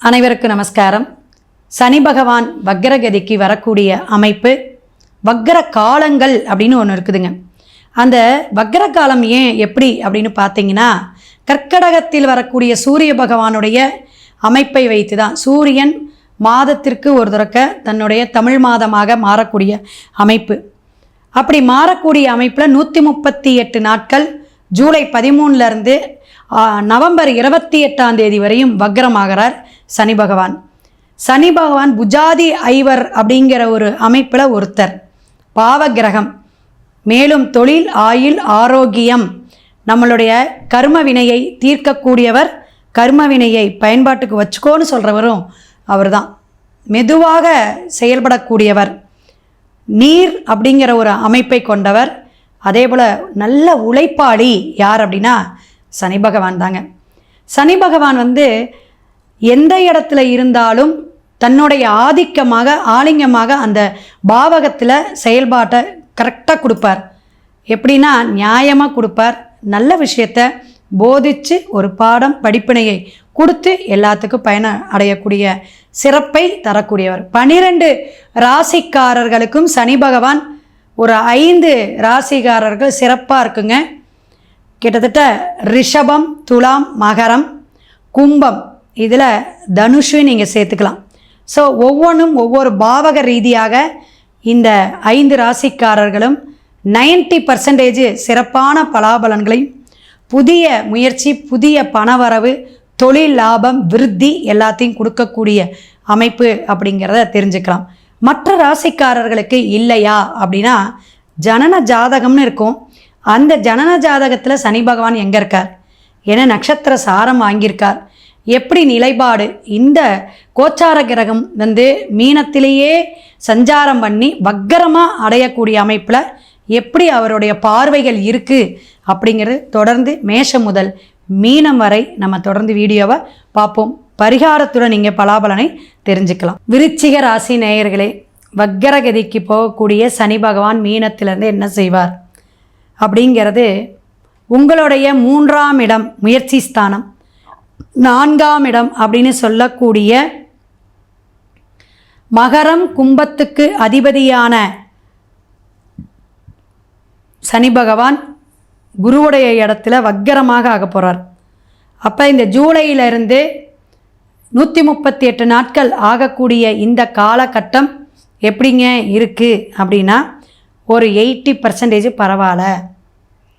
அனைவருக்கும் நமஸ்காரம். சனி பகவான் வக்ரகதிக்கு வரக்கூடிய அமைப்பு வக்ர காலங்கள் அப்படின்னு ஒன்று இருக்குதுங்க. அந்த வக்ர காலம் ஏன் எப்படி அப்படின்னு பார்த்தீங்கன்னா கர்க்கடகத்தில் வரக்கூடிய சூரிய பகவானுடைய அமைப்பை வைத்து தான் சூரியன் மாதத்திற்கு ஒரு தடக்க தன்னுடைய தமிழ் மாதமாக மாறக்கூடிய அமைப்பு. அப்படி மாறக்கூடிய அமைப்பில் நூற்றி முப்பத்தி எட்டு நாட்கள் ஜூலை பதிமூணுலேருந்து நவம்பர் இருபத்தி எட்டாம் தேதி வரையும் வக்ரமாகிறார். சனி பகவான். சனி பகவான் புஜாதி ஐவர் அப்படிங்கிற ஒரு அமைப்பில் ஒருத்தர். பாவ கிரகம் மேலும் தொழில் ஆயுள் ஆரோக்கியம். நம்மளுடைய கர்ம வினையை தீர்க்கக்கூடியவர் கர்ம வினையை பயன்பாட்டுக்கு வச்சுக்கோன்னு சொல்கிறவரும் அவர் தான் மெதுவாக செயல்படக்கூடியவர். நீர் அப்படிங்கிற ஒரு அமைப்பை கொண்டவர். அதே போல் நல்ல உழைப்பாளி யார் அப்படின்னா சனி பகவான் தாங்க. சனி பகவான் வந்து எந்த இடத்துல இருந்தாலும் தன்னுடைய ஆதிக்கமாக ஆலிங்கமாக அந்த பாவகத்தில் செயல்பாட்டை கரெக்டாக கொடுப்பார். எப்படின்னா நியாயமாக கொடுப்பார். நல்ல விஷயத்த போதித்து ஒரு பாடம் படிப்பினையை கொடுத்து எல்லாத்துக்கும் பயன அடையக்கூடிய சிறப்பை தரக்கூடியவர். பனிரெண்டு ராசிக்காரர்களுக்கும் சனி பகவான் ஒரு ஐந்து ராசிக்காரர்கள் சிறப்பாக இருக்குங்க. கிட்டத்தட்ட ரிஷபம் துலாம் மகரம் கும்பம் இதில் தனுஷையும் நீங்கள் சேர்த்துக்கலாம். ஸோ ஒவ்வொன்றும் ஒவ்வொரு பாவக ரீதியாக இந்த ஐந்து ராசிக்காரர்களும் 90% பர்சன்டேஜ் சிறப்பான பலாபலன்களையும் புதிய முயற்சி புதிய பணவரவு தொழில் லாபம் விருத்தி எல்லாத்தையும் கொடுக்கக்கூடிய அமைப்பு அப்படிங்கிறத தெரிஞ்சுக்கலாம். மற்ற ராசிக்காரர்களுக்கு இல்லையா அப்படின்னா ஜனன ஜாதகம்னு இருக்கும். அந்த ஜனன ஜாதகத்தில் சனி பகவான் எங்கே இருக்கார்? என நட்சத்திர சாரம் வாங்கியிருக்கார். எப்படி நிலைப்பாடு? இந்த கோச்சார கிரகம் வந்து மீனத்திலேயே சஞ்சாரம் பண்ணி வக்கரமாக அடையக்கூடிய அமைப்பில் எப்படி அவருடைய பார்வைகள் இருக்குது அப்படிங்கிறது தொடர்ந்து மேஷம் முதல் மீனம் வரை நம்ம தொடர்ந்து வீடியோவை பார்ப்போம். பரிகாரத்துடன் நீங்கள் பலாபலனை தெரிஞ்சுக்கலாம். விருச்சிக ராசி நேயர்களே வக்கரகதிக்கு போகக்கூடிய சனி பகவான் மீனத்திலேருந்து என்ன செய்வார்? அப்படிங்கிறது உங்களுடைய மூன்றாம் இடம் முயற்சி ஸ்தானம். நான்காம் இடம் அப்படின்னு சொல்லக்கூடிய மகரம் கும்பத்துக்கு அதிபதியான சனி பகவான் குருவுடைய இடத்துல வக்கரமாக ஆக போகிறார் அப்போ இந்த ஜூலையிலிருந்து நூற்றி முப்பத்தி எட்டு நாட்கள் ஆகக்கூடிய இந்த காலகட்டம் எப்படிங்க இருக்குது அப்படின்னா ஒரு எயிட்டி பர்சன்டேஜ் பரவாயில்ல.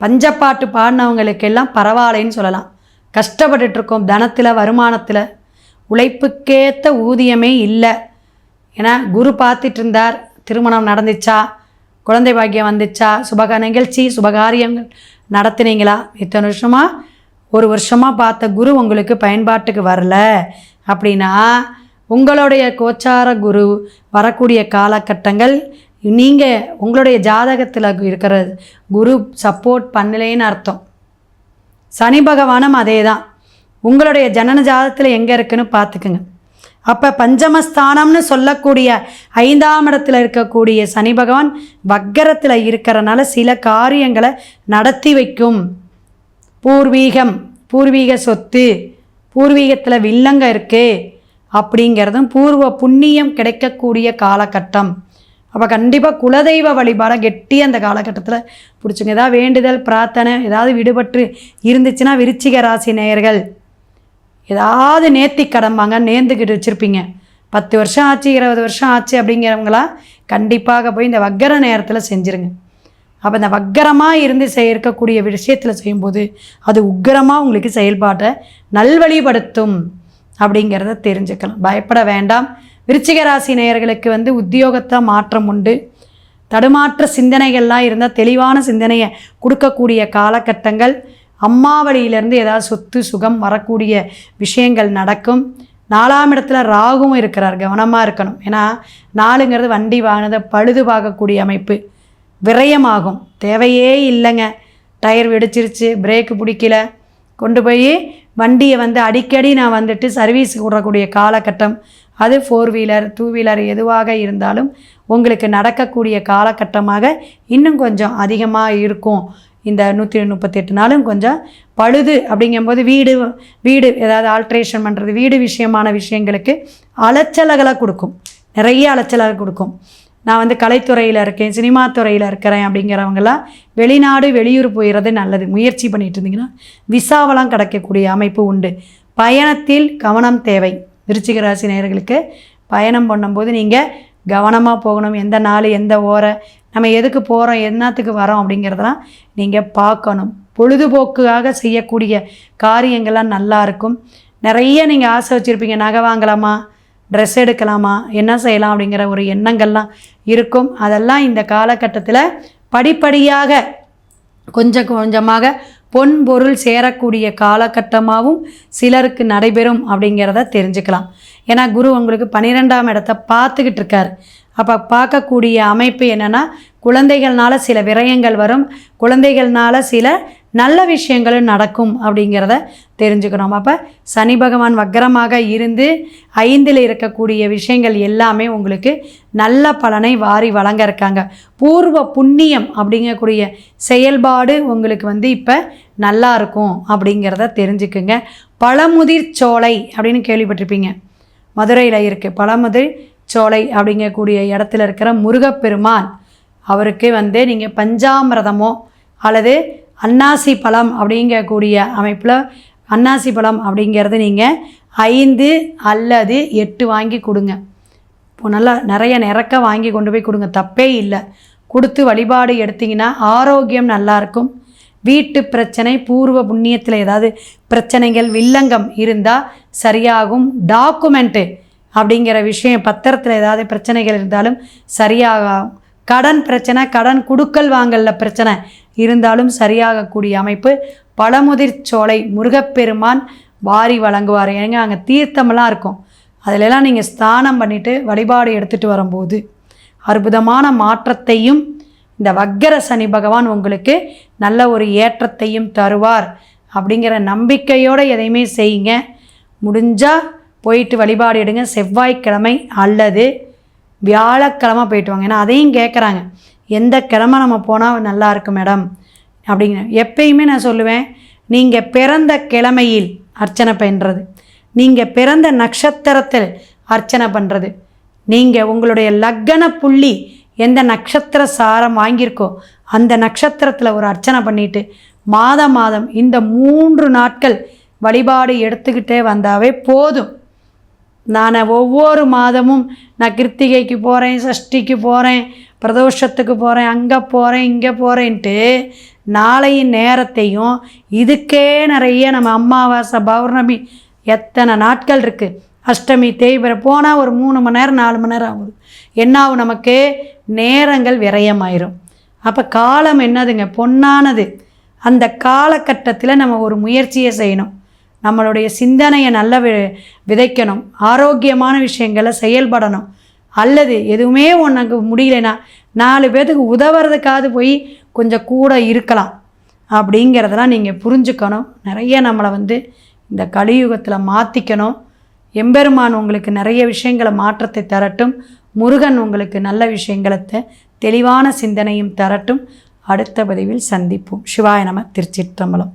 பஞ்சப்பாட்டு பாடினவங்களுக்கெல்லாம் பரவாயில்லைன்னு சொல்லலாம். கஷ்டப்பட்டுட்டு இருக்கோம் தனத்தில் வருமானத்தில். உழைப்புக்கேற்ற ஊதியமே இல்லை. ஏன்னா குரு பார்த்துட்டு இருந்தார் திருமணம் நடந்துச்சா? குழந்தை பாக்கியம் வந்துச்சா? சுபக நிகழ்ச்சி சுபகாரியங்கள் நடத்துனீங்களா? இத்தனை வருஷமாக ஒரு வருஷமாக பார்த்த குரு உங்களுக்கு பயன்பாட்டுக்கு வரல. அப்படின்னா உங்களுடைய கோச்சார குரு வரக்கூடிய காலகட்டங்கள் நீங்கள் உங்களுடைய ஜாதகத்தில் இருக்கிற குரு சப்போர்ட் பண்ணலேன்னு அர்த்தம். சனி பகவானும் அதே தான் உங்களுடைய ஜனன ஜாதகத்தில் எங்கே இருக்குன்னு பார்த்துக்குங்க. அப்போ பஞ்சமஸ்தானம்னு சொல்லக்கூடிய ஐந்தாம் இடத்துல இருக்கக்கூடிய சனி பகவான் வக்கரத்தில் இருக்கிறனால சில காரியங்களை நடத்தி வைக்கும். பூர்வீகம் பூர்வீக சொத்து பூர்வீகத்தில் வில்லங்க இருக்குது அப்படிங்கிறதும் பூர்வ புண்ணியம் கிடைக்கக்கூடிய காலகட்டம். அப்போ கண்டிப்பாக குலதெய்வ வழிபாடை கெட்டி அந்த காலகட்டத்தில் பிடிச்சிங்க. ஏதாவது வேண்டுதல் பிரார்த்தனை ஏதாவது விடுபட்டு இருந்துச்சுன்னா விருச்சிக ராசி நேயர்கள். ஏதாவது நேர்த்தி கடம்பாங்க நேர்ந்துக்கிட்டு வச்சுருப்பீங்க. பத்து வருஷம் ஆச்சு இருபது வருஷம் ஆச்சு அப்படிங்கிறவங்களாம் கண்டிப்பாக போய் இந்த வக்கர நேரத்தில் செஞ்சுருங்க. அப்போ இந்த வக்கரமாக இருந்து செய் இருக்கக்கூடிய விஷயத்தில் செய்யும்போது அது உக்கிரமாக உங்களுக்கு செயல்பாட்டை நல்வழிப்படுத்தும் அப்படிங்கிறத தெரிஞ்சுக்கலாம். பயப்பட வேண்டாம். விருச்சிக ராசி நேயர்களுக்கு வந்து உத்தியோகத்தை மாற்றம் உண்டு. தடுமாற்ற சிந்தனைகள்லாம் இருந்தால் தெளிவான சிந்தனையை கொடுக்கக்கூடிய காலகட்டங்கள். அம்மா வழியிலேருந்து ஏதாவது சொத்து சுகம் வரக்கூடிய விஷயங்கள் நடக்கும். நாலாம் இடத்துல ராகுவும் இருக்கிறார் கவனமாக இருக்கணும். ஏன்னா நாலுங்கிறது வண்டி வாங்கினதை பழுது பார்க்கக்கூடிய அமைப்பு. விரயமாகும். தேவையே இல்லைங்க. டயர் வெடிச்சிருச்சு பிரேக்கு பிடிக்கல. கொண்டு போய் வண்டியை வந்து அடிக்கடி நான் வந்துட்டு சர்வீஸ் விடக்கூடிய காலகட்டம். அது ஃபோர் வீலர் டூ வீலர் எதுவாக இருந்தாலும் உங்களுக்கு நடக்கக்கூடிய காலகட்டமாக இன்னும் கொஞ்சம் அதிகமாக இருக்கும். இந்த நூற்றி முப்பத்தெட்டு நாளும் கொஞ்சம் பழுது அப்படிங்கும்போது வீடு வீடு ஏதாவது ஆல்ட்ரேஷன் பண்ணுறது வீடு விஷயமான விஷயங்களுக்கு அலைச்சலகளை கொடுக்கும். நிறைய அலைச்சலகளை கொடுக்கும். நான் வந்து கலைத்துறையில் இருக்கேன் சினிமா துறையில் இருக்கிறேன் அப்படிங்கிறவங்கெல்லாம் வெளிநாடு வெளியூர் போயிடுறது நல்லது. முயற்சி பண்ணிட்டு இருந்தீங்கன்னா விசாவெல்லாம் கிடைக்கக்கூடிய அமைப்பு உண்டு. பயணத்தில் கவனம் தேவை. விருச்சிக ராசி நேர்களுக்கு பயணம் பண்ணும்போது நீங்கள் கவனமாக போகணும். எந்த நாள் எந்த ஓரை நம்ம எதுக்கு போகிறோம் என்னத்துக்கு வரோம் அப்படிங்கிறதெல்லாம் நீங்கள் பார்க்கணும். பொழுதுபோக்குக்காக செய்யக்கூடிய காரியங்கள்லாம் நல்லா இருக்கும். நிறைய நீங்கள் ஆசை வச்சுருப்பீங்க. நகை வாங்கலாமா? ட்ரெஸ் எடுக்கலாமா? என்ன செய்யலாம் அப்படிங்கிற ஒரு எண்ணங்கள்லாம் இருக்கும். அதெல்லாம் இந்த காலகட்டத்தில் படிப்படியாக கொஞ்சம் கொஞ்சமாக பொன் பொருள் சேரக்கூடிய காலகட்டமாகவும் சிலருக்கு நடைபெறும் அப்படிங்கிறத தெரிஞ்சுக்கலாம். ஏன்னா குரு உங்களுக்கு பன்னிரெண்டாம் இடத்த பார்த்துக்கிட்டு இருக்கார். அப்போ பார்க்கக்கூடிய அமைப்பு என்னென்னா குழந்தைகள்னால சில விரயங்கள் வரும். குழந்தைகள்னால சில நல்ல விஷயங்களும் நடக்கும் அப்படிங்கிறத தெரிஞ்சுக்கணும். அப்போ சனி பகவான் வக்கரமாக இருந்து ஐந்தில் இருக்கக்கூடிய விஷயங்கள் எல்லாமே உங்களுக்கு நல்ல பலனை வாரி வழங்க இருக்காங்க. பூர்வ புண்ணியம் அப்படிங்கக்கூடிய செயல்பாடு உங்களுக்கு வந்து இப்போ நல்லா இருக்கும் அப்படிங்கிறத தெரிஞ்சுக்குங்க. பழமுதிர் சோலை அப்படின்னு கேள்விப்பட்டிருப்பீங்க. மதுரையில் இருக்குது பழமுதிர் சோலை அப்படிங்கக்கூடிய இடத்துல இருக்கிற முருகப்பெருமான் அவருக்கு வந்து நீங்கள் பஞ்சாமிரதமோ அல்லது அன்னாசி பழம் அப்படிங்கக்கூடிய அமைப்பில் அன்னாசி பழம் அப்படிங்கிறது நீங்கள் ஐந்து அல்லது எட்டு வாங்கி கொடுங்க. இப்போ நல்லா நிறைய நிறக்க வாங்கி கொண்டு போய் கொடுங்க. தப்பே இல்லை. கொடுத்து வழிபாடு எடுத்திங்கன்னா ஆரோக்கியம் நல்லாயிருக்கும் வீட்டு பிரச்சனை பூர்வ புண்ணியத்தில் ஏதாவது பிரச்சனைகள் வில்லங்கம் இருந்தால் சரியாகும். டாக்குமெண்ட்டு அப்படிங்கிற விஷயம் பத்திரத்தில் ஏதாவது பிரச்சனைகள் இருந்தாலும் சரியாகும். கடன் பிரச்சனை கடன் குடுக்கல் வாங்கல பிரச்சனை. இருந்தாலும் சரியாகக்கூடிய அமைப்பு பழமுதிர் சோலை முருகப்பெருமான் வாரி வழங்குவார். ஏங்க அங்கே தீர்த்தமெல்லாம் இருக்கும். அதிலெல்லாம் நீங்கள் ஸ்தானம் பண்ணிவிட்டு வழிபாடு எடுத்துகிட்டு வரும்போது அற்புதமான மாற்றத்தையும் இந்த வக்கர சனி பகவான் உங்களுக்கு நல்ல ஒரு ஏற்றத்தையும் தருவார் அப்படிங்கிற நம்பிக்கையோடு எதையுமே செய்யுங்க. முடிஞ்சால் போயிட்டு வழிபாடு எடுங்க. செவ்வாய்க்கிழமை அல்லது வியாழக்கிழமை போயிட்டு வாங்க. ஏன்னா அதையும் கேட்குறாங்க எந்த கிழமை நம்ம போனால் நல்லா இருக்கும் மேடம்? அப்படிங்கிற எப்பயுமே நான் சொல்லுவேன் நீங்கள் பிறந்த கிழமையில் அர்ச்சனை பண்ணுறது நீங்கள் பிறந்த நட்சத்திரத்தில் அர்ச்சனை பண்ணுறது நீங்கள் உங்களுடைய லக்கண புள்ளி எந்த நட்சத்திர சாரம் வாங்கியிருக்கோ அந்த நட்சத்திரத்தில் ஒரு அர்ச்சனை பண்ணிட்டு மாதம் மாதம் இந்த மூன்று நாட்கள் வழிபாடு எடுத்துக்கிட்டே வந்தாவே போதும். நான் ஒவ்வொரு மாதமும் நான் கிருத்திகைக்கு போகிறேன் சஷ்டிக்கு போகிறேன் பிரதோஷத்துக்கு போகிறேன் அங்கே போகிறேன் இங்கே போகிறேன்ட்டு நாளையின் நேரத்தையும் இதுக்கே நிறைய நம்ம அமாவாசை பௌர்ணமி எத்தனை நாட்கள் இருக்குது அஷ்டமி தேய்பிற போனால் ஒரு மூணு மணி நேரம் நாலு மணி நேரம் ஆகுது. என்ன ஆகும் நமக்கு? நேரங்கள் விரயமாயிரும். அப்போ காலம் என்னதுங்க? பொன்னானது. அந்த காலகட்டத்தில் நம்ம ஒரு முயற்சியை செய்யணும். நம்மளுடைய சிந்தனையை நல்ல வி விதைக்கணும். ஆரோக்கியமான விஷயங்களை செயல்படணும். அல்லது எதுவுமே உனக்கு முடியலைன்னா நாலு பேர்த்துக்கு உதவுறதுக்காவது போய் கொஞ்சம் கூட இருக்கலாம். அப்படிங்கிறதெல்லாம் நீங்கள் புரிஞ்சுக்கணும். நிறைய நம்மளை வந்து இந்த கலியுகத்தில் மாற்றிக்கணும் எம்பெருமான் உங்களுக்கு நிறைய விஷயங்களை மாற்றத்தை தரட்டும். முருகன் உங்களுக்கு நல்ல விஷயங்களை தெளிவான சிந்தனையும் தரட்டும். அடுத்த பதிவில் சந்திப்போம். சிவாய நம திருச்சிற்றம்பலம்.